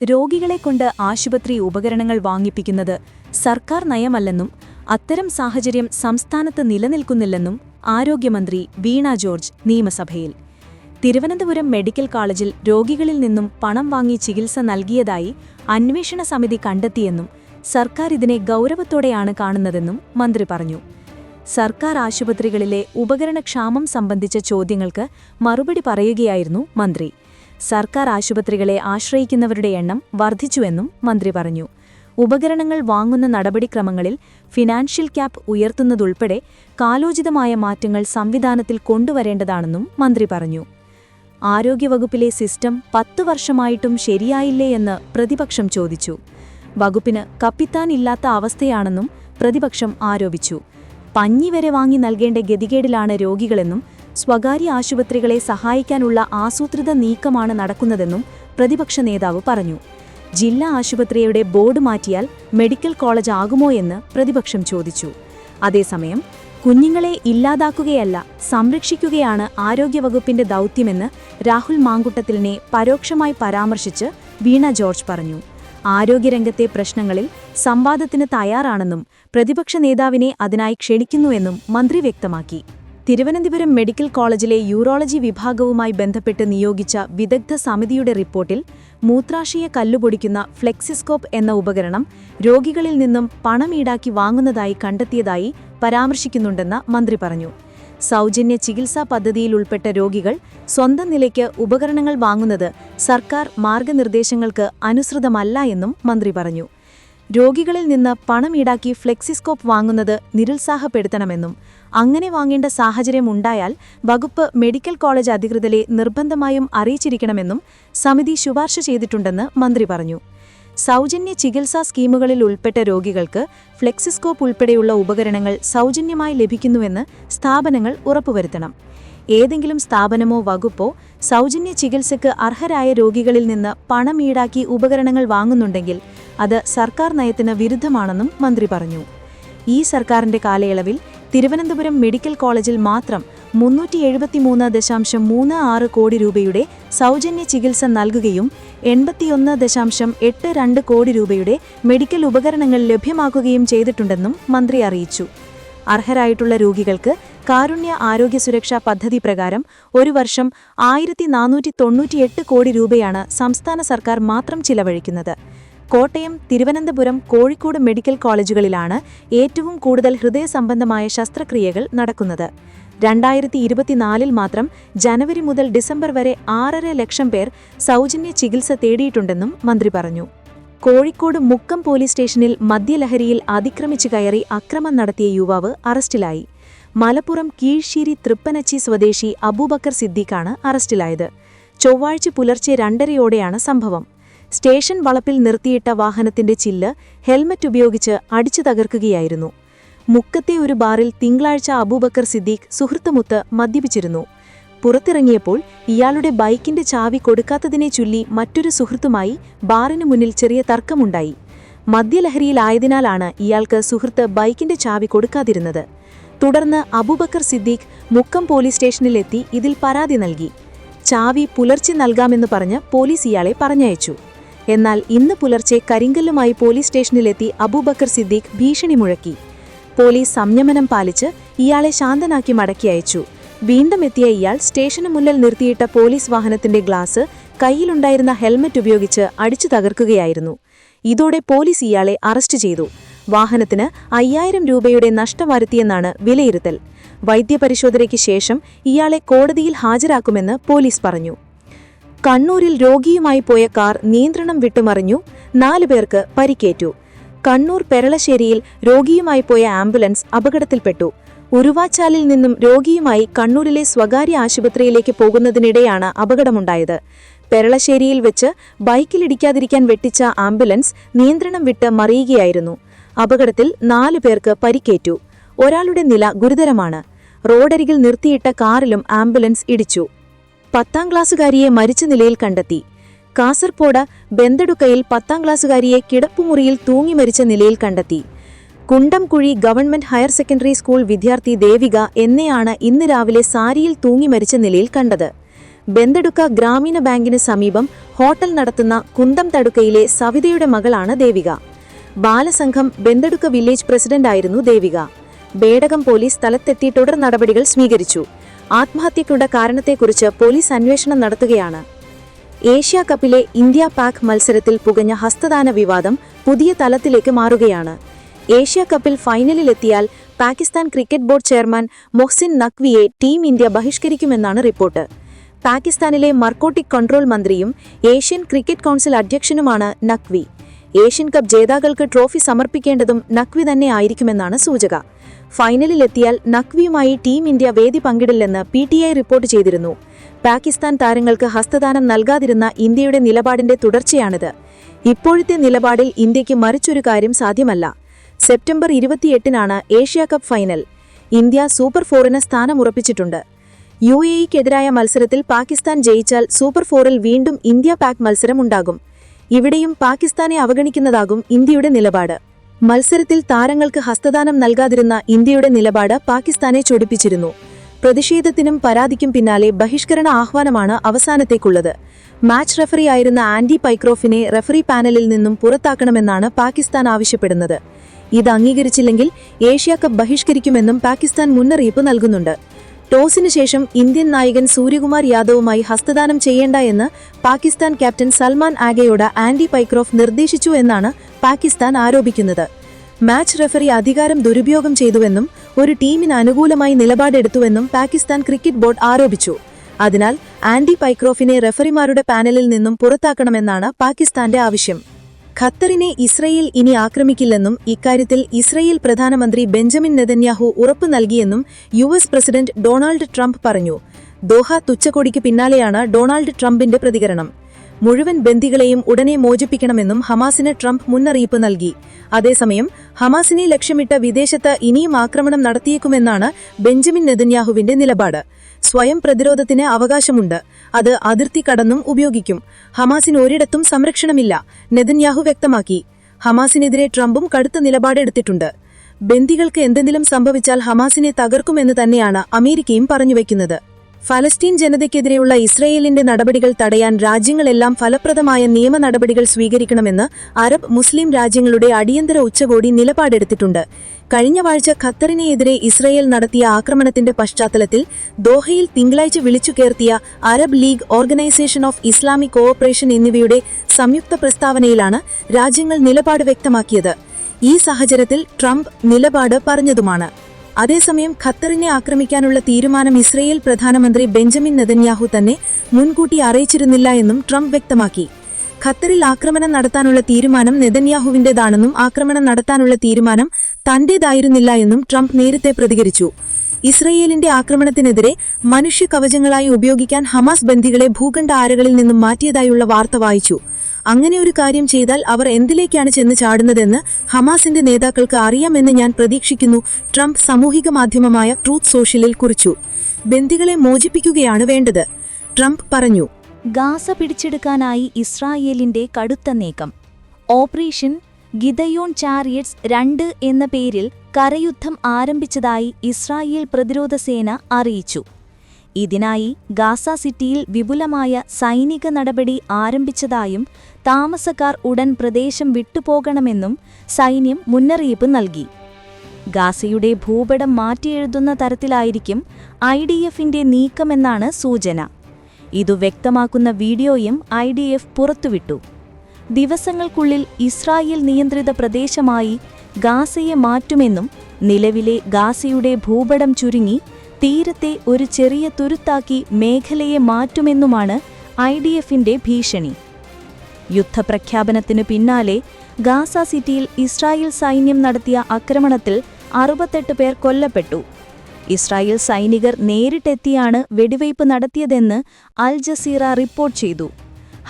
രോഗികളെക്കൊണ്ട് ആശുപത്രി ഉപകരണങ്ങൾ വാങ്ങിപ്പിക്കുന്നത് സർക്കാർ നയമല്ലെന്നും അത്തരം സാഹചര്യം സംസ്ഥാനത്ത് നിലനിൽക്കുന്നില്ലെന്നും ആരോഗ്യമന്ത്രി വീണ ജോർജ് നിയമസഭയിൽ. തിരുവനന്തപുരം മെഡിക്കൽ കോളേജിൽ രോഗികളിൽ നിന്നും പണം വാങ്ങി ചികിത്സ നൽകിയതായി അന്വേഷണ സമിതി കണ്ടെത്തിയെന്നും സർക്കാർ ഇതിനെ ഗൗരവത്തോടെയാണ് കാണുന്നതെന്നും മന്ത്രി പറഞ്ഞു. സർക്കാർ ആശുപത്രികളിലെ ഉപകരണക്ഷാമം സംബന്ധിച്ച ചോദ്യങ്ങൾക്ക് മറുപടി പറയുകയായിരുന്നു മന്ത്രി. സർക്കാർ ആശുപത്രികളെ ആശ്രയിക്കുന്നവരുടെ എണ്ണം വർദ്ധിച്ചുവെന്നും മന്ത്രി പറഞ്ഞു. ഉപകരണങ്ങൾ വാങ്ങുന്ന നടപടിക്രമങ്ങളിൽ ഫിനാൻഷ്യൽ ക്യാപ് ഉയർത്തുന്നതുൾപ്പെടെ കാലോചിതമായ മാറ്റങ്ങൾ സംവിധാനത്തിൽ കൊണ്ടുവരേണ്ടതാണെന്നും മന്ത്രി പറഞ്ഞു. ആരോഗ്യവകുപ്പിലെ സിസ്റ്റം പത്തു വർഷമായിട്ടും ശരിയായില്ലേ എന്ന് പ്രതിപക്ഷം ചോദിച്ചു. വകുപ്പിന് കപ്പിത്താനില്ലാത്ത അവസ്ഥയാണെന്നും പ്രതിപക്ഷം ആരോപിച്ചു. പഞ്ഞിവരെ വാങ്ങി നൽകേണ്ട ഗതികേടിലാണ് രോഗികളെന്നും സ്വകാര്യ ആശുപത്രികളെ സഹായിക്കാനുള്ള ആസൂത്രിത നീക്കമാണ് നടക്കുന്നതെന്നും പ്രതിപക്ഷ നേതാവ് പറഞ്ഞു. ജില്ലാ ആശുപത്രിയുടെ ബോർഡ് മാറ്റിയാൽ മെഡിക്കൽ കോളേജ് ആകുമോ എന്ന് പ്രതിപക്ഷം ചോദിച്ചു. അതേസമയം കുഞ്ഞുങ്ങളെ ഇല്ലാതാക്കുകയല്ല സംരക്ഷിക്കുകയാണ് ആരോഗ്യവകുപ്പിന്റെ ദൗത്യമെന്ന് രാഹുൽ മാങ്കുട്ടത്തിലിനെ പരോക്ഷമായി പരാമർശിച്ച് വീണ ജോർജ് പറഞ്ഞു. ആരോഗ്യരംഗത്തെ പ്രശ്നങ്ങളിൽ സംവാദത്തിന് തയ്യാറാണെന്നും പ്രതിപക്ഷ നേതാവിനെ അതിനായി ക്ഷണിക്കുന്നുവെന്നും മന്ത്രി വ്യക്തമാക്കി. തിരുവനന്തപുരം മെഡിക്കൽ കോളേജിലെ യൂറോളജി വിഭാഗവുമായി ബന്ധപ്പെട്ട് നിയോഗിച്ച വിദഗ്ധ സമിതിയുടെ റിപ്പോർട്ടിൽ മൂത്രാശയ കല്ലുപൊടിക്കുന്ന ഫ്ലെക്സിസ്കോപ്പ് എന്ന ഉപകരണം രോഗികളിൽ നിന്നും പണം ഈടാക്കി വാങ്ങുന്നതായി കണ്ടെത്തിയതായി പരാമർശിക്കുന്നുണ്ടെന്ന് മന്ത്രി പറഞ്ഞു. സൗജന്യ ചികിത്സാ പദ്ധതിയിൽ ഉൾപ്പെട്ട രോഗികൾ സ്വന്തം നിലയ്ക്ക് ഉപകരണങ്ങൾ വാങ്ങുന്നത് സർക്കാർ മാർഗനിർദ്ദേശങ്ങൾക്ക് അനുസൃതമല്ല എന്നും മന്ത്രി പറഞ്ഞു. രോഗികളിൽ നിന്ന് പണം ഈടാക്കി ഫ്ലെക്സിസ്കോപ്പ് വാങ്ങുന്നത് നിരുത്സാഹപ്പെടുത്തണമെന്നും അങ്ങനെ വാങ്ങേണ്ട സാഹചര്യം ഉണ്ടായാൽ വകുപ്പ് മെഡിക്കൽ കോളേജ് അധികൃതരെ നിർബന്ധമായും അറിയിച്ചിരിക്കണമെന്നും സമിതി ശുപാർശ ചെയ്തിട്ടുണ്ടെന്ന് മന്ത്രി പറഞ്ഞു. സൗജന്യ ചികിത്സാ സ്കീമുകളിൽ ഉൾപ്പെട്ട രോഗികൾക്ക് ഫ്ലെക്സിസ്കോപ്പ് ഉൾപ്പെടെയുള്ള ഉപകരണങ്ങൾ സൗജന്യമായി ലഭിക്കുന്നുവെന്ന് സ്ഥാപനങ്ങൾ ഉറപ്പുവരുത്തണം. ഏതെങ്കിലും സ്ഥാപനമോ വകുപ്പോ സൗജന്യ ചികിത്സയ്ക്ക് അർഹരായ രോഗികളിൽ നിന്ന് പണം ഈടാക്കി ഉപകരണങ്ങൾ വാങ്ങുന്നുണ്ടെങ്കിൽ അത് സർക്കാർ നയത്തിന് വിരുദ്ധമാണെന്നും മന്ത്രി പറഞ്ഞു. ഈ സർക്കാരിന്റെ കാലയളവിൽ തിരുവനന്തപുരം മെഡിക്കൽ കോളേജിൽ മാത്രം മുന്നൂറ്റി എഴുപത്തിമൂന്ന് ദശാംശം മൂന്ന് ആറ് കോടി രൂപയുടെ സൗജന്യ ചികിത്സ നൽകുകയും എൺപത്തിയൊന്ന് ദശാംശം എട്ട് രണ്ട് കോടി രൂപയുടെ മെഡിക്കൽ ഉപകരണങ്ങൾ ലഭ്യമാക്കുകയും ചെയ്തിട്ടുണ്ടെന്നും മന്ത്രി അറിയിച്ചു. അർഹരായിട്ടുള്ള രോഗികൾക്ക് കാരുണ്യ ആരോഗ്യ സുരക്ഷാ പദ്ധതി പ്രകാരം ഒരു വർഷം ആയിരത്തി നാനൂറ്റി തൊണ്ണൂറ്റിയെട്ട് കോടി രൂപയാണ് സംസ്ഥാന സർക്കാർ മാത്രം ചിലവഴിക്കുന്നത്. കോട്ടയം തിരുവനന്തപുരം കോഴിക്കോട് മെഡിക്കൽ കോളേജുകളിലാണ് ഏറ്റവും കൂടുതൽ ഹൃദയ സംബന്ധമായ ശസ്ത്രക്രിയകൾ നടക്കുന്നത്. രണ്ടായിരത്തി ഇരുപത്തിനാലിൽ മാത്രം ജനുവരി മുതൽ ഡിസംബർ വരെ ആറര ലക്ഷം പേർ സൗജന്യ ചികിത്സ തേടിയിട്ടുണ്ടെന്നും മന്ത്രി പറഞ്ഞു. കോഴിക്കോട് മുക്കം പോലീസ് സ്റ്റേഷനിൽ മദ്യലഹരിയിൽ അതിക്രമിച്ചു കയറി അക്രമം നടത്തിയ യുവാവ് അറസ്റ്റിലായി. മലപ്പുറം കീഴ്ശ്ശേരി തൃപ്പനച്ചി സ്വദേശി അബൂബക്കർ സിദ്ദീഖാണ് അറസ്റ്റിലായത്. ചൊവ്വാഴ്ച പുലർച്ചെ രണ്ടരയോടെയാണ് സംഭവം. സ്റ്റേഷൻ വളപ്പിൽ നിർത്തിയിട്ട വാഹനത്തിന്റെ ചില്ല് ഹെൽമറ്റ് ഉപയോഗിച്ച് അടിച്ചു തകർക്കുകയായിരുന്നു. മുക്കത്തെ ഒരു ബാറിൽ തിങ്കളാഴ്ച അബൂബക്കർ സിദ്ദീഖ് സുഹൃത്തുമുത്ത് മദ്യപിച്ചിരുന്നു. പുറത്തിറങ്ങിയപ്പോൾ ഇയാളുടെ ബൈക്കിന്റെ ചാവി കൊടുക്കാത്തതിനെ ചൊല്ലി മറ്റൊരു സുഹൃത്തുമായി ബാറിനു മുന്നിൽ ചെറിയ തർക്കമുണ്ടായി. മദ്യലഹരിയിലായതിനാലാണ് ഇയാൾക്ക് സുഹൃത്ത് ബൈക്കിന്റെ ചാവി കൊടുക്കാതിരുന്നത്. തുടർന്ന് അബൂബക്കർ സിദ്ദീഖ് മുക്കം പോലീസ് സ്റ്റേഷനിലെത്തി ഇതിൽ പരാതി നൽകി. ചാവി പുലർച്ചെ നൽകാമെന്ന് പറഞ്ഞ് പോലീസ് ഇയാളെ പറഞ്ഞയച്ചു. എന്നാൽ ഇന്ന് പുലർച്ചെ കരിങ്കല്ലുമായി പോലീസ് സ്റ്റേഷനിലെത്തി അബൂബക്കർ സിദ്ദീഖ് ഭീഷണി മുഴക്കി. പോലീസ് സംയമനം പാലിച്ച് ഇയാളെ ശാന്തനാക്കി മടക്കി അയച്ചു. വീണ്ടും എത്തിയ ഇയാൾ സ്റ്റേഷന് മുന്നിൽ നിർത്തിയിട്ട പോലീസ് വാഹനത്തിന്റെ ഗ്ലാസ് കയ്യിലുണ്ടായിരുന്ന ഹെൽമറ്റ് ഉപയോഗിച്ച് അടിച്ചു തകർക്കുകയായിരുന്നു. ഇതോടെ പോലീസ് ഇയാളെ അറസ്റ്റ് ചെയ്തു. വാഹനത്തിന് അയ്യായിരം രൂപയുടെ നഷ്ടം വരുത്തിയെന്നാണ് വിലയിരുത്തൽ. വൈദ്യപരിശോധനയ്ക്ക് ശേഷം ഇയാളെ കോടതിയിൽ ഹാജരാക്കുമെന്ന് പോലീസ് പറഞ്ഞു. കണ്ണൂരിൽ രോഗിയുമായി പോയ കാർ നിയന്ത്രണം വിട്ടുമറിഞ്ഞു. നാലു പേർക്ക് പരിക്കേറ്റു. കണ്ണൂർ പെരളശ്ശേരിയിൽ രോഗിയുമായി പോയ ആംബുലൻസ് അപകടത്തിൽപ്പെട്ടു. ഉരുവാച്ചാലിൽ നിന്നും രോഗിയുമായി കണ്ണൂരിലെ സ്വകാര്യ ആശുപത്രിയിലേക്ക് പോകുന്നതിനിടെയാണ് അപകടമുണ്ടായത്. പെരളശ്ശേരിയിൽ വെച്ച് ബൈക്കിലിടിക്കാതിരിക്കാൻ വെട്ടിച്ച ആംബുലൻസ് നിയന്ത്രണം വിട്ട് മറിയുകയായിരുന്നു. അപകടത്തിൽ നാലു പേർക്ക് പരിക്കേറ്റു. ഒരാളുടെ നില ഗുരുതരമാണ്. റോഡരികിൽ നിർത്തിയിട്ട കാറിലും ആംബുലൻസ് ഇടിച്ചു. പത്താം ക്ലാസ്സുകാരിയെ മരിച്ച നിലയിൽ കണ്ടെത്തി. കാസർപോട് ബെന്തടുക്കയിൽ പത്താം ക്ലാസ്സുകാരിയെ കിടപ്പുമുറിയിൽ തൂങ്ങി മരിച്ച നിലയിൽ കണ്ടെത്തി. Kundamkuzhi government higher secondary school വിദ്യാർത്ഥി ദേവിക എന്നെയാണ് ഇന്ന് രാവിലെ സാരിയിൽ തൂങ്ങി മരിച്ച നിലയിൽ കണ്ടത്. ബെന്തടുക്ക ഗ്രാമീണ ബാങ്കിന് സമീപം ഹോട്ടൽ നടത്തുന്ന കുന്തം തടുക്കയിലെ സവിതയുടെ മകളാണ് ദേവിക. ബാലസംഘം ബെന്തടുക്ക വില്ലേജ് പ്രസിഡന്റായിരുന്നു ദേവിക. ബേടകം പോലീസ് സ്ഥലത്തെത്തി തുടർ നടപടികൾ സ്വീകരിച്ചു. ആത്മഹത്യയ്ക്കുള്ള കാരണത്തെക്കുറിച്ച് പോലീസ് അന്വേഷണം നടത്തുകയാണ്. ഏഷ്യ കപ്പിലെ ഇന്ത്യ പാക് മത്സരത്തിൽ പുകഞ്ഞ ഹസ്തദാന വിവാദം പുതിയ തലത്തിലേക്ക് മാറുകയാണ്. ഏഷ്യ കപ്പിൽ ഫൈനലിലെത്തിയാൽ Pakistan cricket board chairman Mohsin നഖ്വിയെ team India ബഹിഷ്കരിക്കുമെന്നാണ് റിപ്പോർട്ട്. പാകിസ്ഥാനിലെ മർക്കോട്ടിക് കൺട്രോൾ മന്ത്രിയും ഏഷ്യൻ ക്രിക്കറ്റ് കൗൺസിൽ അധ്യക്ഷനുമാണ് നഖ്വി. ഏഷ്യൻ കപ്പ് ജേതാക്കൾക്ക് ട്രോഫി സമർപ്പിക്കേണ്ടതും നഖ്വി തന്നെ ആയിരിക്കുമെന്നാണ് സൂചക. ഫൈനലിലെത്തിയാൽ നഖ്വിയുമായി ടീം ഇന്ത്യ വേദി പങ്കിടില്ലെന്ന് പി ടി ഐ റിപ്പോർട്ട് ചെയ്തിരുന്നു. പാകിസ്ഥാൻ താരങ്ങൾക്ക് ഹസ്തദാനം നൽകാതിരുന്ന ഇന്ത്യയുടെ നിലപാടിന്റെ തുടർച്ചയാണിത്. ഇപ്പോഴത്തെ നിലപാടിൽ ഇന്ത്യയ്ക്ക് മറിച്ചൊരു കാര്യം സാധ്യമല്ല. September ഇരുപത്തിയെട്ടിനാണ് Asia cup final. India super ഫോറിന് സ്ഥാനമുറപ്പിച്ചിട്ടുണ്ട്. യു എഇക്കെതിരായ മത്സരത്തിൽ പാകിസ്ഥാൻ ജയിച്ചാൽ സൂപ്പർ ഫോറിൽ വീണ്ടും ഇന്ത്യ പാക് മത്സരമുണ്ടാകും. ഇവിടെയും പാകിസ്ഥാനെ അവഗണിക്കുന്നതാകും ഇന്ത്യയുടെ നിലപാട്. മത്സരത്തിൽ താരങ്ങൾക്ക് ഹസ്തദാനം നൽകാതിരുന്ന ഇന്ത്യയുടെ നിലപാട് പാകിസ്ഥാനെ ചൊടിപ്പിച്ചിരുന്നു. പ്രതിഷേധത്തിനും പരാതിക്കും പിന്നാലെ ബഹിഷ്കരണ ആഹ്വാനമാണ് അവസാനത്തേക്കുള്ളത്. മാച്ച് റഫറിയായിരുന്ന ആൻഡി പൈക്രോഫിനെ റഫറി പാനലിൽ നിന്നും പുറത്താക്കണമെന്നാണ് പാകിസ്ഥാൻ ആവശ്യപ്പെടുന്നത്. ഇത് അംഗീകരിച്ചില്ലെങ്കിൽ ഏഷ്യ കപ്പ് ബഹിഷ്കരിക്കുമെന്നും പാകിസ്ഥാൻ മുന്നറിയിപ്പ് നൽകുന്നുണ്ട്. ടോസിന് ശേഷം ഇന്ത്യൻ നായകൻ സൂര്യകുമാർ യാദവുമായി ഹസ്തദാനം ചെയ്യേണ്ട എന്ന് പാകിസ്ഥാൻ ക്യാപ്റ്റൻ സൽമാൻ ആഗയോട് ആൻഡി പൈക്രോഫ് നിർദ്ദേശിച്ചു എന്നാണ് പാകിസ്ഥാൻ ആരോപിക്കുന്നത്. മാച്ച് റെഫറി അധികാരം ദുരുപയോഗം ചെയ്തുവെന്നും ഒരു ടീമിന് അനുകൂലമായി നിലപാടെടുത്തുവെന്നും പാകിസ്ഥാൻ ക്രിക്കറ്റ് ബോർഡ് ആരോപിച്ചു. അതിനാൽ ആൻഡി പൈക്രോഫിനെ റെഫറിമാരുടെ പാനലിൽ നിന്നും പുറത്താക്കണമെന്നാണ് പാകിസ്ഥാന്റെ ആവശ്യം. ഖത്തറിനെ ഇസ്രയേൽ ഇനി ആക്രമിക്കില്ലെന്നും ഇക്കാര്യത്തിൽ ഇസ്രയേൽ പ്രധാനമന്ത്രി ബെഞ്ചമിൻ നെതന്യാഹു ഉറപ്പു നൽകിയെന്നും U S president Donald Trump പറഞ്ഞു. ദോഹ തുച്ചക്കൊടിക്ക് പിന്നാലെയാണ് ഡൊണാൾഡ് ട്രംപിന്റെ പ്രതികരണം. മുഴുവൻ ബന്ദികളെയും ഉടനെ മോചിപ്പിക്കണമെന്നും ഹമാസിന് ട്രംപ് മുന്നറിയിപ്പ് നൽകി. അതേസമയം ഹമാസിനെ ലക്ഷ്യമിട്ട വിദേശത്ത് ഇനിയും ആക്രമണം നടത്തിയേക്കുമെന്നാണ് ബെഞ്ചമിൻ നെതന്യാഹുവിന്റെ നിലപാട്. സ്വയം പ്രതിരോധത്തിന് അവകാശമുണ്ട്. അത് അതിർത്തി കടന്നും ഉപയോഗിക്കും. ഹമാസിന് ഒരിടത്തും സംരക്ഷണമില്ല നെതന്യാഹു വ്യക്തമാക്കി. ഹമാസിനെതിരെ ട്രംപും കടുത്ത നിലപാടെടുത്തിട്ടുണ്ട് ബന്ദികൾക്ക് എന്തെങ്കിലും സംഭവിച്ചാൽ ഹമാസിനെ തകർക്കുമെന്ന് തന്നെയാണ് അമേരിക്കയും പറഞ്ഞുവെക്കുന്നത് ഫലസ്തീൻ ജനതയ്ക്കെതിരെയുള്ള ഇസ്രയേലിന്റെ നടപടികൾ തടയാൻ രാജ്യങ്ങളെല്ലാം ഫലപ്രദമായ നിയമ നടപടികൾ സ്വീകരിക്കണമെന്ന് അറബ് മുസ്ലിം രാജ്യങ്ങളുടെ അടിയന്തര ഉച്ചകോടി നിലപാടെടുത്തിട്ടുണ്ട്. കഴിഞ്ഞ വാഴ്ച ഖത്തറിനെതിരെ ഇസ്രയേൽ നടത്തിയ ആക്രമണത്തിന്റെ പശ്ചാത്തലത്തിൽ ദോഹയിൽ തിങ്കളാഴ്ച വിളിച്ചുകേർത്തിയ Arab league organisation of Islamic cooperation എന്നിവയുടെ സംയുക്ത പ്രസ്താവനയിലാണ് രാജ്യങ്ങൾ നിലപാട് വ്യക്തമാക്കിയത്. ഈ സാഹചര്യത്തിൽ ട്രംപ് നിലപാട് പറഞ്ഞതുമാണ്. അതേസമയം ഖത്തറിനെ ആക്രമിക്കാനുള്ള തീരുമാനം ഇസ്രയേൽ പ്രധാനമന്ത്രി ബെഞ്ചമിൻ നെതന്യാഹു തന്നെ മുൻകൂട്ടി അറിയിച്ചിരുന്നില്ല എന്നും ട്രംപ് വ്യക്തമാക്കി. ഖത്തറിൽ ആക്രമണം നടത്താനുള്ള തീരുമാനം നെതന്യാഹുവിന്റേതാണെന്നും ആക്രമണം നടത്താനുള്ള തീരുമാനം തന്റേതായിരുന്നില്ല എന്നും ട്രംപ് നേരത്തെ പ്രതികരിച്ചു. ഇസ്രയേലിന്റെ ആക്രമണത്തിനെതിരെ മനുഷ്യ കവചങ്ങളായി ഉപയോഗിക്കാൻ ഹമാസ് ബന്ധികളെ ഭൂഖണ്ഡ ആരകളിൽ നിന്നും മാറ്റിയതായുള്ള വാർത്ത വായിച്ചു. അങ്ങനെ ഒരു കാര്യം ചെയ്താൽ അവർ എന്തിലേക്കാണ് ചെന്ന് ചാടുന്നതെന്ന് ഹമാസിന്റെ നേതാക്കൾക്ക് അറിയാമെന്ന് ഞാൻ പ്രതീക്ഷിക്കുന്നു ട്രംപ് സാമൂഹിക മാധ്യമമായ ട്രൂത്ത് സോഷ്യലിൽ കുറിച്ചു. ബന്ദികളെ മോചിപ്പിക്കുകയാണ് വേണ്ടത് ട്രംപ് പറഞ്ഞു. ഗാസ പിടിച്ചെടുക്കാനായി ഇസ്രായേലിന്റെ കടുത്ത നീക്കം. ഓപ്പറേഷൻ ഗിതയോൺ ചാരിയറ്റ്സ് രണ്ട് എന്ന പേരിൽ കരയുദ്ധം ആരംഭിച്ചതായി ഇസ്രായേൽ പ്രതിരോധ സേന അറിയിച്ചു. ഇതിനായി ഗാസ സിറ്റിയിൽ വിപുലമായ സൈനിക നടപടി ആരംഭിച്ചതായും താമസക്കാർ ഉടൻ പ്രദേശം വിട്ടുപോകണമെന്നും സൈന്യം മുന്നറിയിപ്പ് നൽകി. ഗാസയുടെ ഭൂപടം മാറ്റിയെഴുതുന്ന തരത്തിലായിരിക്കും ഐ ഡി എഫിന്റെ നീക്കമെന്നാണ് സൂചന. ഇതു വ്യക്തമാക്കുന്ന വീഡിയോയും ഐ ഡി എഫ് പുറത്തുവിട്ടു. ദിവസങ്ങൾക്കുള്ളിൽ ഇസ്രായേൽ നിയന്ത്രിത പ്രദേശമായി ഗാസയെ മാറ്റുമെന്നും നിലവിലെ ഗാസയുടെ ഭൂപടം ചുരുങ്ങി തീരത്തെ ഒരു ചെറിയ തുരുത്താക്കി മേഖലയെ മാറ്റുമെന്നുമാണ് ഐ ഡി എഫിന്റെ ഭീഷണി. യുദ്ധപ്രഖ്യാപനത്തിനു പിന്നാലെ ഗാസ സിറ്റിയിൽ ഇസ്രായേൽ സൈന്യം നടത്തിയ ആക്രമണത്തിൽ അറുപത്തെട്ട് പേർ കൊല്ലപ്പെട്ടു. ഇസ്രായേൽ സൈനികർ നേരിട്ടെത്തിയാണ് വെടിവയ്പ് നടത്തിയതെന്ന് അൽ ജസീറ റിപ്പോർട്ട് ചെയ്തു.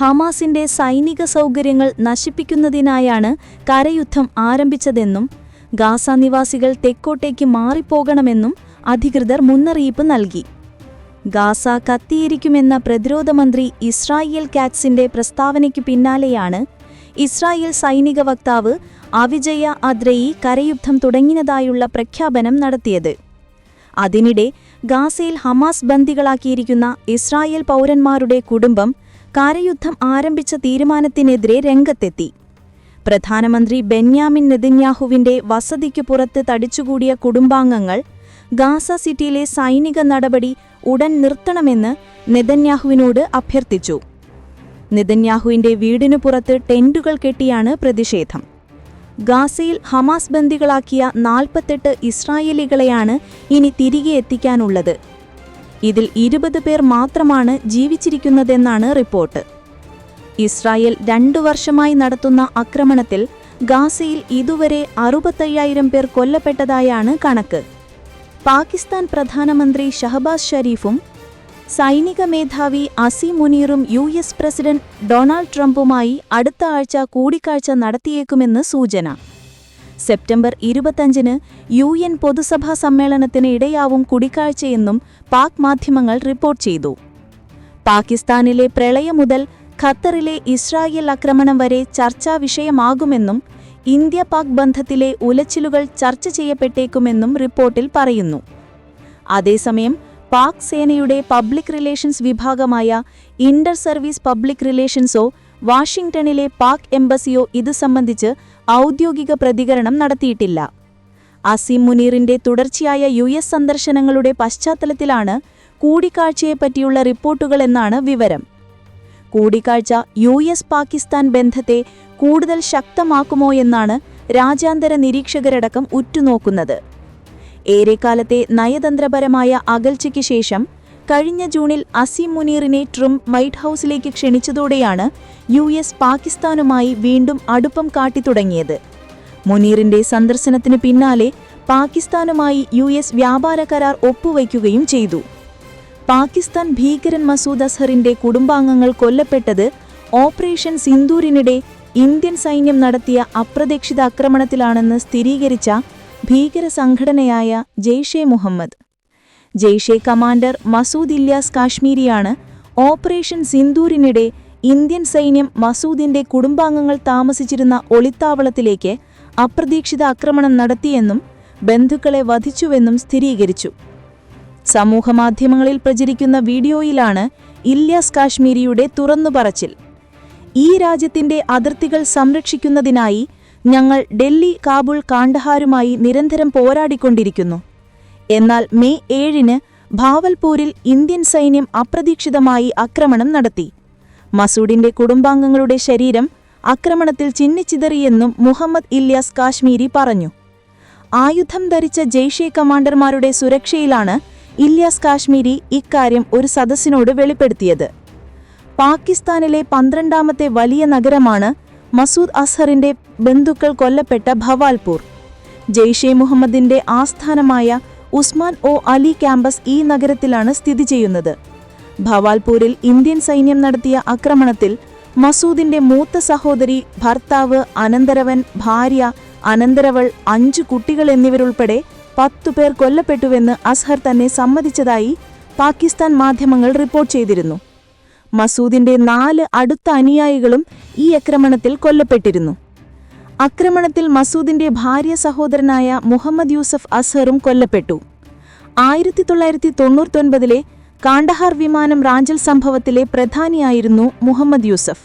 ഹമാസിന്റെ സൈനിക സൗകര്യങ്ങൾ നശിപ്പിക്കുന്നതിനായാണ് കരയുദ്ധം ആരംഭിച്ചതെന്നും ഗാസ നിവാസികൾ തെക്കോട്ടേക്ക് മാറിപ്പോകണമെന്നും അധികൃതർ മുന്നറിയിപ്പ് നൽകി. ഗാസ കത്തിയിരിക്കുമെന്ന പ്രതിരോധ മന്ത്രി ഇസ്രായേൽ കാറ്റ്സിന്റെ പ്രസ്താവനയ്ക്കു പിന്നാലെയാണ് ഇസ്രായേൽ സൈനിക വക്താവ് അവിജയ അദ്രയി കരയുദ്ധം തുടങ്ങിയതായുള്ള പ്രഖ്യാപനം നടത്തിയത്. അതിനിടെ ഗാസയിൽ ഹമാസ് ബന്ദികളാക്കിയിരിക്കുന്ന ഇസ്രായേൽ പൗരന്മാരുടെ കുടുംബം കരയുദ്ധം ആരംഭിച്ച തീരുമാനത്തിനെതിരെ രംഗത്തെത്തി. പ്രധാനമന്ത്രി ബെന്യാമിൻ നെതിന്യാഹുവിന്റെ വസതിക്കു പുറത്ത് തടിച്ചുകൂടിയ കുടുംബാംഗങ്ങൾ ഗാസ സിറ്റിയിലെ സൈനിക നടപടി ഉടൻ നിർത്തണമെന്ന് നെതന്യാഹുവിനോട് അഭ്യർത്ഥിച്ചു. നെതന്യാഹുവിന്റെ വീടിനു പുറത്ത് ടെന്റുകൾ കെട്ടിയാണ് പ്രതിഷേധം. ഗാസയിൽ ഹമാസ് ബന്ദികളാക്കിയ നാൽപ്പത്തെട്ട് ഇസ്രായേലികളെയാണ് ഇനി തിരികെ എത്തിക്കാനുള്ളത്. ഇതിൽ ഇരുപത് പേർ മാത്രമാണ് ജീവിച്ചിരിക്കുന്നതെന്നാണ് റിപ്പോർട്ട്. ഇസ്രായേൽ രണ്ടു വർഷമായി നടത്തുന്ന ആക്രമണത്തിൽ ഗാസയിൽ ഇതുവരെ അറുപത്തയ്യായിരം പേർ കൊല്ലപ്പെട്ടതായാണ് കണക്ക്. പാകിസ്ഥാൻ പ്രധാനമന്ത്രി ഷഹബാസ് ഷരീഫും സൈനിക മേധാവി അസി മുനീറും യു എസ് പ്രസിഡന്റ് ഡൊണാൾഡ് ട്രംപുമായി അടുത്ത ആഴ്ച കൂടിക്കാഴ്ച നടത്തിയേക്കുമെന്ന് സൂചന. സെപ്റ്റംബർ ഇരുപത്തഞ്ചിന് യു എൻ പൊതുസഭാ സമ്മേളനത്തിന് ഇടയാവും കൂടിക്കാഴ്ചയെന്നും പാക് മാധ്യമങ്ങൾ റിപ്പോർട്ട് ചെയ്തു. പാകിസ്ഥാനിലെ പ്രളയം മുതൽ ഖത്തറിലെ ഇസ്രായേൽ ആക്രമണം വരെ ചർച്ചാ വിഷയമാകുമെന്നും ഇന്ത്യ പാക് ബന്ധത്തിലെ ഉലച്ചിലുകൾ ചർച്ച ചെയ്യപ്പെട്ടേക്കുമെന്നും റിപ്പോർട്ടിൽ പറയുന്നു. അതേസമയം പാക് സേനയുടെ പബ്ലിക് റിലേഷൻസ് വിഭാഗമായ ഇന്റർ സർവീസ് പബ്ലിക് റിലേഷൻസോ വാഷിംഗ്ടണിലെ പാക് എംബസിയോ ഇതു സംബന്ധിച്ച് ഔദ്യോഗിക പ്രതികരണം നടത്തിയിട്ടില്ല. അസീം മുനീറിന്റെ തുടർച്ചയായ യു എസ് സന്ദർശനങ്ങളുടെ പശ്ചാത്തലത്തിലാണ് കൂടിക്കാഴ്ചയെപ്പറ്റിയുള്ള റിപ്പോർട്ടുകളെന്നാണ് വിവരം. കൂടിക്കാഴ്ച യു എസ് പാകിസ്ഥാൻ ബന്ധത്തെ കൂടുതൽ ശക്തമാക്കുമോ എന്നാണ് രാജ്യാന്തര നിരീക്ഷകരടക്കം ഉറ്റുനോക്കുന്നത്. ഏറെക്കാലത്തെ നയതന്ത്രപരമായ അകൽച്ചയ്ക്ക് ശേഷം കഴിഞ്ഞ ജൂണിൽ അസീം മുനീറിനെ ട്രംപ് വൈറ്റ് ഹൌസിലേക്ക് ക്ഷണിച്ചതോടെയാണ് യു എസ് പാകിസ്ഥാനുമായി വീണ്ടും അടുപ്പം കാട്ടിത്തുടങ്ങിയത് മുനീറിന്റെ സന്ദർശനത്തിന് പിന്നാലെ പാകിസ്ഥാനുമായി യു എസ് വ്യാപാര കരാർ ഒപ്പുവയ്ക്കുകയും ചെയ്തു. പാകിസ്ഥാൻ ഭീകരൻ മസൂദ് അസ്ഹറിന്റെ കുടുംബാംഗങ്ങൾ കൊല്ലപ്പെട്ടത് ഓപ്പറേഷൻ സിന്ദൂരിനിടെ ഇന്ത്യൻ സൈന്യം നടത്തിയ അപ്രതീക്ഷിത ആക്രമണത്തിലാണെന്ന് സ്ഥിരീകരിച്ച ഭീകര സംഘടനയായ ജെയ്ഷെ മുഹമ്മദ്. ജെയ്ഷെ കമാൻഡർ മസൂദ് ഇല്യാസ് കാശ്മീരിയാണ് ഓപ്പറേഷൻ സിന്ദൂരിനിടെ ഇന്ത്യൻ സൈന്യം മസൂദിന്റെ കുടുംബാംഗങ്ങൾ താമസിച്ചിരുന്ന ഒളിത്താവളത്തിലേക്ക് അപ്രതീക്ഷിത ആക്രമണം നടത്തിയെന്നും ബന്ധുക്കളെ വധിച്ചുവെന്നും സ്ഥിരീകരിച്ചു. സമൂഹമാധ്യമങ്ങളിൽ പ്രചരിക്കുന്ന വീഡിയോയിലാണ് ഇല്യാസ് കാശ്മീരിയുടെ തുറന്നു പറച്ചിൽ ഈ രാജ്യത്തിന്റെ അതിർത്തികൾ സംരക്ഷിക്കുന്നതിനായി ഞങ്ങൾ ഡൽഹി കാബൂൾ കാണ്ഡഹാരുമായി നിരന്തരം പോരാടിക്കൊണ്ടിരിക്കുന്നു. എന്നാൽ മെയ് ഏഴിന് ഭാവൽപൂരിൽ ഇന്ത്യൻ സൈന്യം അപ്രതീക്ഷിതമായി ആക്രമണം നടത്തി. മസൂഡിന്റെ കുടുംബാംഗങ്ങളുടെ ശരീരം ആക്രമണത്തിൽ ചിന്നിച്ചിതറിയെന്നും മുഹമ്മദ് ഇല്യാസ് കാശ്മീരി പറഞ്ഞു. ആയുധം ധരിച്ച ജെയ്ഷെ കമാൻഡർമാരുടെ സുരക്ഷയിലാണ് ഇല്യാസ് കാശ്മീരി ഇക്കാര്യം ഒരു സദസ്സിനോട് വെളിപ്പെടുത്തിയത്. പാകിസ്ഥാനിലെ പന്ത്രണ്ടാമത്തെ വലിയ നഗരമാണ് മസൂദ് അസ്ഹറിന്റെ ബന്ധുക്കൾ കൊല്ലപ്പെട്ട ഭവാൽപൂർ. ജെയ്ഷെ മുഹമ്മദിന്റെ ആസ്ഥാനമായ ഉസ്മാൻ ഒ അലി ക്യാമ്പസ് ഈ നഗരത്തിലാണ് സ്ഥിതി ചെയ്യുന്നത്. ഭവാൽപൂരിൽ ഇന്ത്യൻ സൈന്യം നടത്തിയ ആക്രമണത്തിൽ മസൂദിന്റെ മൂത്ത സഹോദരി ഭർത്താവ് അനന്തരവൻ ഭാര്യ അനന്തരവൾ അഞ്ചു കുട്ടികൾ എന്നിവരുൾപ്പെടെ പത്തുപേർ കൊല്ലപ്പെട്ടുവെന്ന് അസ്ഹർ തന്നെ സമ്മതിച്ചതായി പാകിസ്ഥാൻ മാധ്യമങ്ങൾ റിപ്പോർട്ട് ചെയ്തിരുന്നു. മസൂദിന്റെ നാല് അടുത്ത അനുയായികളും ഈ ആക്രമണത്തിൽ കൊല്ലപ്പെട്ടിരുന്നു. ആക്രമണത്തിൽ മസൂദിന്റെ ഭാര്യ സഹോദരനായ മുഹമ്മദ് യൂസഫ് അസ്ഹറും കൊല്ലപ്പെട്ടു. ആയിരത്തി തൊള്ളായിരത്തി തൊണ്ണൂറ്റൊൻപതിലെ കാണ്ഡഹാർ വിമാനം റാഞ്ചൽ സംഭവത്തിലെ പ്രധാനിയായിരുന്നു മുഹമ്മദ് യൂസഫ്.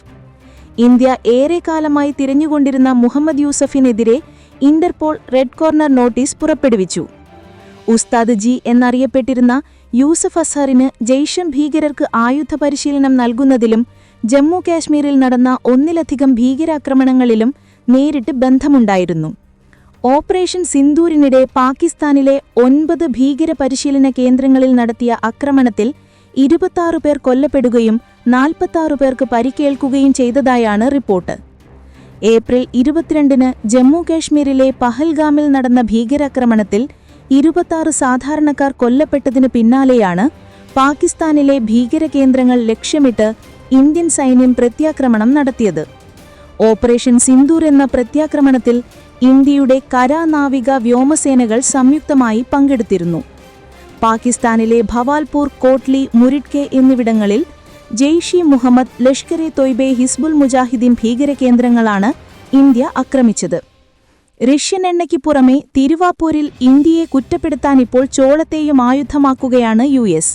ഇന്ത്യ ഏറെക്കാലമായി തിരഞ്ഞുകൊണ്ടിരുന്ന മുഹമ്മദ് യൂസഫിനെതിരെ ഇന്റർപോൾ റെഡ് കോർണർ നോട്ടീസ് പുറപ്പെടുവിച്ചു. ഉസ്താദ് ജി എന്നറിയപ്പെട്ടിരുന്ന യൂസഫ് അസറിന് ജയ്ഷം ഭീകരർക്ക് ആയുധ പരിശീലനം നൽകുന്നതിലും ജമ്മു കാശ്മീരിൽ നടന്ന ഒന്നിലധികം ഭീകരാക്രമണങ്ങളിലും നേരിട്ട് ബന്ധമുണ്ടായിരുന്നു. ഓപ്പറേഷൻ സിന്ദൂരിനിടെ പാകിസ്ഥാനിലെ ഒൻപത് ഭീകര പരിശീലന കേന്ദ്രങ്ങളിൽ നടത്തിയ ആക്രമണത്തിൽ ഇരുപത്താറു പേർ കൊല്ലപ്പെടുകയും നാൽപ്പത്താറു പേർക്ക് പരിക്കേൽക്കുകയും ചെയ്തതായാണ് റിപ്പോർട്ട്. ഏപ്രിൽ ഇരുപത്തിരണ്ടിന് ജമ്മു കാശ്മീരിലെ പഹൽഗാമിൽ നടന്ന ഭീകരാക്രമണത്തിൽ ഇരുപത്താറ് സാധാരണക്കാർ കൊല്ലപ്പെട്ടതിനു പിന്നാലെയാണ് പാകിസ്ഥാനിലെ ഭീകരകേന്ദ്രങ്ങൾ ലക്ഷ്യമിട്ട് ഇന്ത്യൻ സൈന്യം പ്രത്യാക്രമണം നടത്തിയത്. ഓപ്പറേഷൻ സിന്ദൂർ എന്ന പ്രത്യാക്രമണത്തിൽ ഇന്ത്യയുടെ കര നാവിക വ്യോമസേനകൾ സംയുക്തമായി പങ്കെടുത്തിരുന്നു. പാകിസ്ഥാനിലെ ഭവാൽപൂർ കോട്ട്ലി മുരിഡ്കെ എന്നിവിടങ്ങളിൽ ജെയ്ഷി മുഹമ്മദ് ലഷ്കർ എ തൊയ്ബെ ഹിസ്ബുൽ മുജാഹിദ്ദീൻ ഭീകരകേന്ദ്രങ്ങളാണ് ഇന്ത്യ ആക്രമിച്ചത്. റഷ്യൻ എണ്ണയ്ക്ക് പുറമെ തിരുവാപ്പൂരിൽ ഇന്ത്യയെ കുറ്റപ്പെടുത്താൻ ഇപ്പോൾ ചോളത്തെയും ആയുധമാക്കുകയാണ് U S.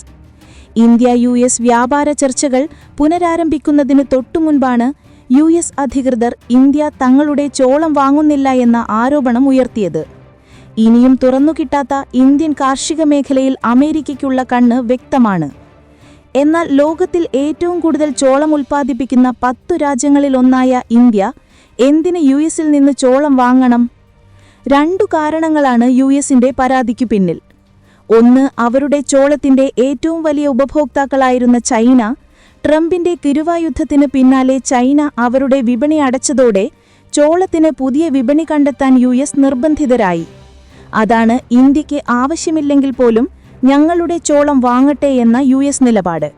India U S വ്യാപാര ചർച്ചകൾ പുനരാരംഭിക്കുന്നതിന് തൊട്ടുമുൻപാണ് യു എസ് അധികൃതർ ഇന്ത്യ തങ്ങളുടെ ചോളം വാങ്ങുന്നില്ല എന്ന ആരോപണം ഉയർത്തിയത്. ഇനിയും തുറന്നുകിട്ടാത്ത ഇന്ത്യൻ കാർഷിക മേഖലയിൽ അമേരിക്കയ്ക്കുള്ള കണ്ണ് വ്യക്തമാണ്. എന്നാൽ ലോകത്തിൽ ഏറ്റവും കൂടുതൽ ചോളം ഉൽപ്പാദിപ്പിക്കുന്ന പത്തു രാജ്യങ്ങളിലൊന്നായ ഇന്ത്യ എന്തിന് യു എസിൽ നിന്ന് ചോളം വാങ്ങണം? രണ്ടു കാരണങ്ങളാണ് യു എസിന്റെ പരാതിക്കു പിന്നിൽ. ഒന്ന് അവരുടെ ചോളത്തിന്റെ ഏറ്റവും വലിയ ഉപഭോക്താക്കളായിരുന്ന ചൈന ട്രംപിന്റെ കിരുവായുദ്ധത്തിന് പിന്നാലെ ചൈന അവരുടെ വിപണി അടച്ചതോടെ ചോളത്തിന് പുതിയ വിപണി കണ്ടെത്താൻ യു എസ് നിർബന്ധിതരായി. അതാണ് ഇന്ത്യയ്ക്ക് ആവശ്യമില്ലെങ്കിൽ പോലും ഞങ്ങളുടെ ചോളം വാങ്ങട്ടെ എന്ന യു എസ് നിലപാട്.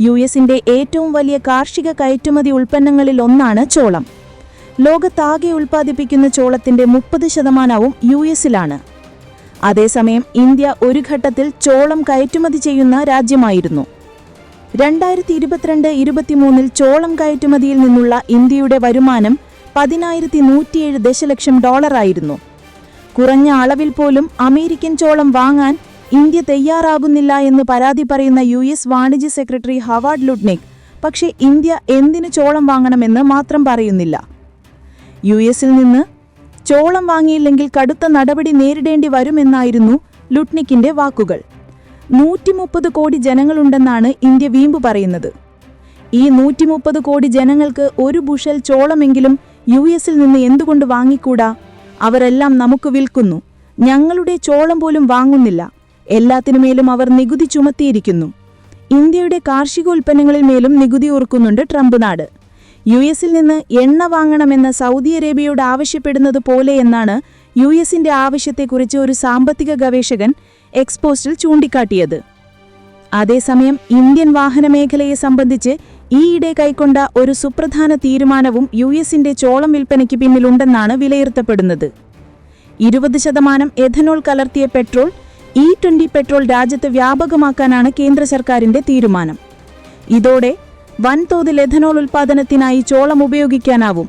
യു എസിന്റെ ഏറ്റവും വലിയ കാർഷിക കയറ്റുമതി ഉൽപ്പന്നങ്ങളിൽ ഒന്നാണ് ചോളം. ലോകത്താകെ ഉൽപ്പാദിപ്പിക്കുന്ന ചോളത്തിന്റെ മുപ്പത് ശതമാനവും യു എസിലാണ്. അതേസമയം ഇന്ത്യ ഒരു ഘട്ടത്തിൽ ചോളം കയറ്റുമതി ചെയ്യുന്ന രാജ്യമായിരുന്നു. രണ്ടായിരത്തി ഇരുപത്തിരണ്ട് ഇരുപത്തിമൂന്നിൽ ചോളം കയറ്റുമതിയിൽ നിന്നുള്ള ഇന്ത്യയുടെ വരുമാനം പതിനായിരത്തി നൂറ്റിയേഴ് ദശലക്ഷം ഡോളറായിരുന്നു. കുറഞ്ഞ അളവിൽ പോലും അമേരിക്കൻ ചോളം വാങ്ങാൻ ഇന്ത്യ തയ്യാറാകുന്നില്ല എന്ന് പരാതി പറയുന്ന യു എസ് വാണിജ്യ സെക്രട്ടറി ഹവാർഡ് ലുഡ്നിക് പക്ഷേ ഇന്ത്യ എന്തിനു ചോളം വാങ്ങണമെന്ന് മാത്രം പറയുന്നില്ല. യു എസിൽ നിന്ന് ചോളം വാങ്ങിയില്ലെങ്കിൽ കടുത്ത നടപടി നേരിടേണ്ടി വരുമെന്നായിരുന്നു ലുട്നിക്കിന്റെ വാക്കുകൾ. നൂറ്റിമുപ്പത് കോടി ജനങ്ങളുണ്ടെന്നാണ് ഇന്ത്യ വീമ്പ് പറയുന്നത്. ഈ നൂറ്റിമുപ്പത് കോടി ജനങ്ങൾക്ക് ഒരു ബുഷൽ ചോളമെങ്കിലും യു എസിൽ നിന്ന് എന്തുകൊണ്ട് വാങ്ങിക്കൂടാ? അവരെല്ലാം നമുക്ക് വിൽക്കുന്നു. ഞങ്ങളുടെ ചോളം പോലും വാങ്ങുന്നില്ല. എല്ലാത്തിനുമേലും അവർ നികുതി ചുമത്തിയിരിക്കുന്നു. ഇന്ത്യയുടെ കാർഷികോൽപ്പന്നങ്ങളിൽ മേലും നികുതി ഓർക്കുന്നുണ്ട് ട്രംപ് നാട്. യു എസിൽ നിന്ന് എണ്ണ വാങ്ങണമെന്ന് സൗദി അറേബ്യയോട് ആവശ്യപ്പെടുന്നത് പോലെ എന്നാണ് യു എസിന്റെ ആവശ്യത്തെക്കുറിച്ച് ഒരു സാമ്പത്തിക ഗവേഷകൻ എക്സ്പോസ്റ്റിൽ ചൂണ്ടിക്കാട്ടിയത്. അതേസമയം ഇന്ത്യൻ വാഹന മേഖലയെ സംബന്ധിച്ച് ഈയിടെ കൈക്കൊണ്ട ഒരു സുപ്രധാന തീരുമാനവും യു എസിന്റെ ചോളം വിൽപ്പനയ്ക്ക് പിന്നിലുണ്ടെന്നാണ് വിലയിരുത്തപ്പെടുന്നത്. ഇരുപത് ശതമാനം എഥനോൾ കലർത്തിയ പെട്രോൾ ഇ ട്വന്റി പെട്രോൾ രാജ്യത്ത് വ്യാപകമാക്കാനാണ് കേന്ദ്ര സർക്കാരിന്റെ തീരുമാനം. ഇതോടെ വൻതോതിൽ എഥനോൾ ഉൽപാദനത്തിനായി ചോളം ഉപയോഗിക്കാനാവും.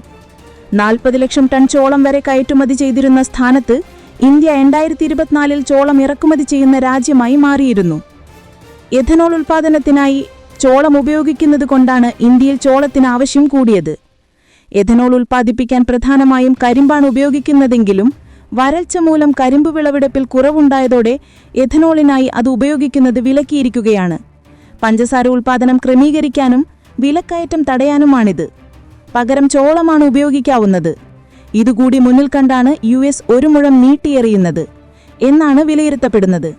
നാൽപ്പത് ലക്ഷം ടൺ ചോളം വരെ കയറ്റുമതി ചെയ്തിരുന്ന സ്ഥാനത്ത് ഇന്ത്യ രണ്ടായിരത്തി ഇരുപത്തിനാലിൽ ചോളം ഇറക്കുമതി ചെയ്യുന്ന രാജ്യമായി മാറിയിരുന്നു. എഥനോൾ ഉൽപാദനത്തിനായി ചോളം ഉപയോഗിക്കുന്നത് കൊണ്ടാണ് ഇന്ത്യയിൽ ചോളത്തിന് ആവശ്യം കൂടിയത്. എഥനോൾ ഉൽപ്പാദിപ്പിക്കാൻ പ്രധാനമായും കരിമ്പാണ് ഉപയോഗിക്കുന്നതെങ്കിലും വരൾച്ച മൂലം കരിമ്പ് വിളവെടുപ്പിൽ കുറവുണ്ടായതോടെ എഥനോളിനായി അത് ഉപയോഗിക്കുന്നത് വിലക്കിയിരിക്കുകയാണ്. പഞ്ചസാര ഉൽപാദനം ക്രമീകരിക്കാനും വിലക്കയറ്റം തടയാനുമാണിത്. പകരം ചോളമാണ് ഉപയോഗിക്കാവുന്നത്. ഇതുകൂടി മുന്നിൽ കണ്ടാണ് യു എസ് ഒരു മുഴം നീട്ടിയെറിയുന്നത് എന്നാണ് വിലയിരുത്തപ്പെടുന്നത്.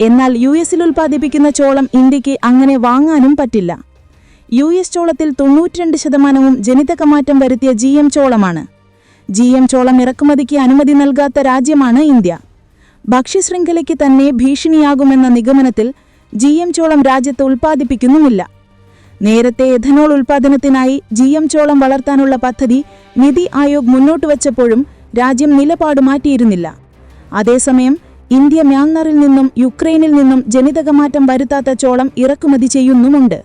എന്നാൽ യു എസിൽ ഉൽപ്പാദിപ്പിക്കുന്ന ചോളം ഇന്ത്യയ്ക്ക് അങ്ങനെ വാങ്ങാനും പറ്റില്ല. യു എസ് ചോളത്തിൽ തൊണ്ണൂറ്റിരണ്ട് ശതമാനവും ജനിതകമാറ്റം വരുത്തിയ ജി എം ചോളമാണ്. ജി എം ചോളം ഇറക്കുമതിക്ക് അനുമതി നൽകാത്ത രാജ്യമാണ് ഇന്ത്യ. ഭക്ഷ്യശൃംഖലയ്ക്ക് തന്നെ ഭീഷണിയാകുമെന്ന നിഗമനത്തിൽ ജി എം ചോളം രാജ്യത്ത് ഉൽപ്പാദിപ്പിക്കുന്നുമില്ല. നേരത്തെ എഥനോൾ ഉൽപ്പാദനത്തിനായി ജി എം ചോളം വളർത്താനുള്ള പദ്ധതി നിതി ആയോഗ് മുന്നോട്ട് വച്ചപ്പോഴും രാജ്യം നിലപാട് മാറ്റിയിരുന്നില്ല. അതേസമയം ഇന്ത്യ മ്യാൻമറിൽ നിന്നും യുക്രൈനിൽ നിന്നും ജനിതകമാറ്റം വരുത്താത്ത ചോളം ഇറക്കുമതി ചെയ്യുന്നുമുണ്ട്.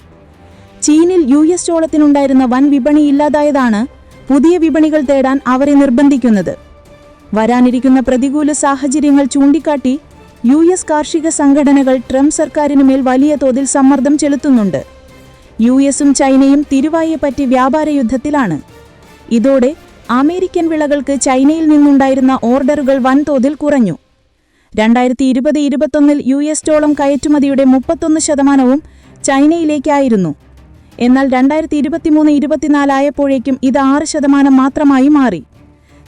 ചീനിൽ യു എസ് ചോളത്തിനുണ്ടായിരുന്ന വൻ വിപണി ഇല്ലാതായതാണ് പുതിയ വിപണികൾ തേടാൻ അവരെ നിർബന്ധിക്കുന്നത്. വരാനിരിക്കുന്ന പ്രതികൂല സാഹചര്യങ്ങൾ ചൂണ്ടിക്കാട്ടി യു എസ് കാർഷിക സംഘടനകൾ ട്രംപ് സർക്കാരിനുമേൽ വലിയ തോതിൽ സമ്മർദ്ദം ചെലുത്തുന്നുണ്ട്. യു എസും ചൈനയും തിരുവായെപ്പറ്റി വ്യാപാര യുദ്ധത്തിലാണ്. ഇതോടെ അമേരിക്കൻ വിളകൾക്ക് ചൈനയിൽ നിന്നുണ്ടായിരുന്ന ഓർഡറുകൾ വൻതോതിൽ കുറഞ്ഞു. രണ്ടായിരത്തി ഇരുപത് ഇരുപത്തൊന്നിൽ യു എസ് ഡോളം കയറ്റുമതിയുടെ മുപ്പത്തൊന്ന് ശതമാനവും ചൈനയിലേക്കായിരുന്നു. എന്നാൽ രണ്ടായിരത്തി ഇരുപത്തിമൂന്ന് ഇരുപത്തിനാലായപ്പോഴേക്കും ഇത് ആറ് ശതമാനം മാത്രമായി മാറി.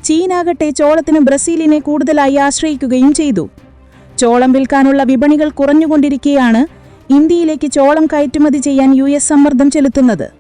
ചീനാകട്ടെ ചോളത്തിന് ബ്രസീലിനെ കൂടുതലായി ആശ്രയിക്കുകയും ചെയ്തു. ചോളം വിൽക്കാനുള്ള വിപണികൾ കുറഞ്ഞുകൊണ്ടിരിക്കെയാണ് ഇന്ത്യയിലേക്ക് ചോളം കയറ്റുമതി ചെയ്യാൻ യു എസ് സമ്മർദ്ദം ചെലുത്തുന്നത്.